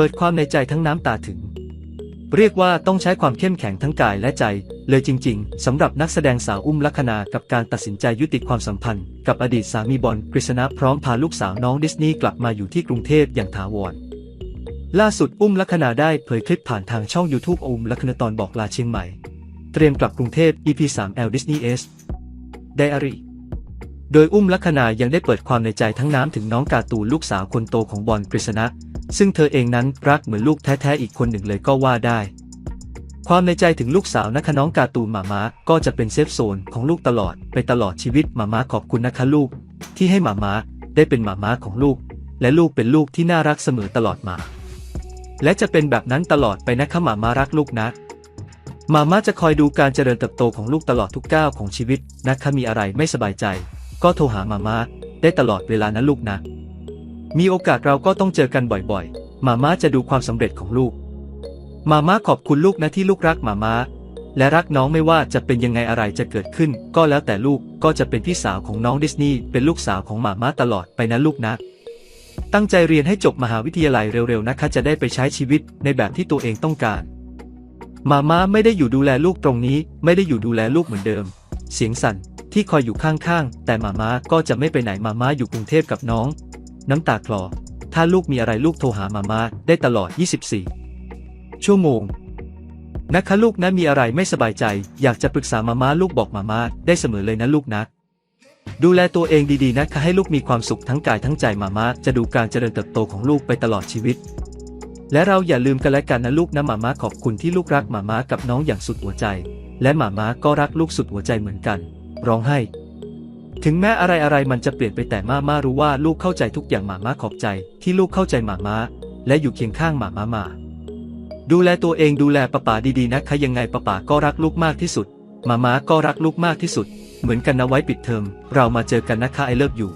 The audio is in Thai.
เปิดความในใจทั้งน้ำตาถึง เรียกว่าต้องใช้ความเข้มแข็งทั้งกายและใจ เลยจริง ๆสำหรับนักแสดงสาวอุ้มลัคนากับการตัดสินใจยุติความสัมพันธ์ กับอดีตสามีบอลกฤษณะพร้อมพาลูกสาวน้องดิสนีย์กลับมาอยู่ที่กรุงเทพอย่างถาวรล่าสุดอุ้มลัคนาได้เผยคลิปผ่านทางช่อง YouTube อุ้มลัคนาตอนบอกลาเชียงใหม่ เตรียมกลับกรุงเทพ EP 3 L Disney S Diary โดยอุ้มลัคนายังได้เปิดความในใจทั้งน้ำถึงน้องการ์ตูนลูกสาวคนโตของบอลกฤษณะ ซึ่งเธอเองนั้นรักเหมือนลูกแท้ๆอีกคนหนึ่งเลยก็ว่าได้ ความในใจถึงลูกสาวนะคะน้องกาตูนหมาม้าก็จะเป็นเซฟโซนของลูกตลอดไปตลอดชีวิตหมาม้าขอบคุณนะคะลูก ที่ให้หมาม้าได้เป็นหมาม้าของลูก และลูกเป็นลูกที่น่ารักเสมอตลอดมา และจะเป็นแบบนั้นตลอดไปนะคะหมาม้ารักลูกนะหมาม้าจะคอยดูการเจริญเติบโตของลูกตลอดทุกก้าวของชีวิตนะคะมีอะไรไม่สบายใจ ก็โทรหาหมาม้าได้ตลอดเวลานะลูกนะ มีโอกาสเราก็ต้องเจอกันบ่อยๆ มาม้าจะดูความสำเร็จของลูก มาม่าขอบคุณลูกนะที่ลูกรักมาม่าและรักน้องไม่ว่าจะเป็นยังไงอะไรจะเกิดขึ้น ก็แล้วแต่ลูกก็จะเป็นพี่สาวของน้องดิสนีย์เป็นลูกสาวของมาม่าตลอดไปนะลูกนะ ตั้งใจเรียนให้จบมหาวิทยาลัยเร็วๆนะคะ จะได้ไปใช้ชีวิตในแบบที่ตัวเองต้องการ มาม่าไม่ได้อยู่ดูแลลูกตรงนี้ ไม่ได้อยู่ดูแลลูกเหมือนเดิม เสียงสั่นที่คอยอยู่ข้างๆ แต่มาม่าก็จะไม่ไปไหนมาม่าอยู่กรุงเทพกับน้อง น้ำตาคลอ ถ้าลูกมีอะไรลูกโทรหามาม่าได้ตลอด 24 ชั่วโมง นะคะลูกนะมีอะไรไม่สบายใจ อยากจะปรึกษามาม่าลูกบอกมาม่าได้เสมอเลยนะลูกนะดูแลตัวเองดีๆนะคะให้ลูกมีความสุขทั้งกายทั้งใจมาม่าจะดูการเจริญเติบโตของลูกไปตลอดชีวิต และเราอย่าลืมกันและกันนะลูกนะมาม่าขอบคุณที่ลูกรักมาม่ากับน้องอย่างสุดหัวใจ และมาม่าก็รักลูกสุดหัวใจเหมือนกัน ร้องไห้ ถึงแม้อะไรอะไรๆมันจะเปลี่ยนไปแต่มาม่ารู้ว่าลูกเข้าใจทุกอย่างมาม่าขอบใจ ที่ลูกเข้าใจมาม่าและอยู่เคียงข้างมาม่ามาดูแลตัวเองดูแลป้าป๋าดีๆนะคะยังไงป้าป๋าก็รักลูกมากที่สุดมาม่าก็รักลูกมากที่สุด เหมือนกันนะไว้ปิดเทอมเรามาเจอกันนะคะไอเลิฟอยู่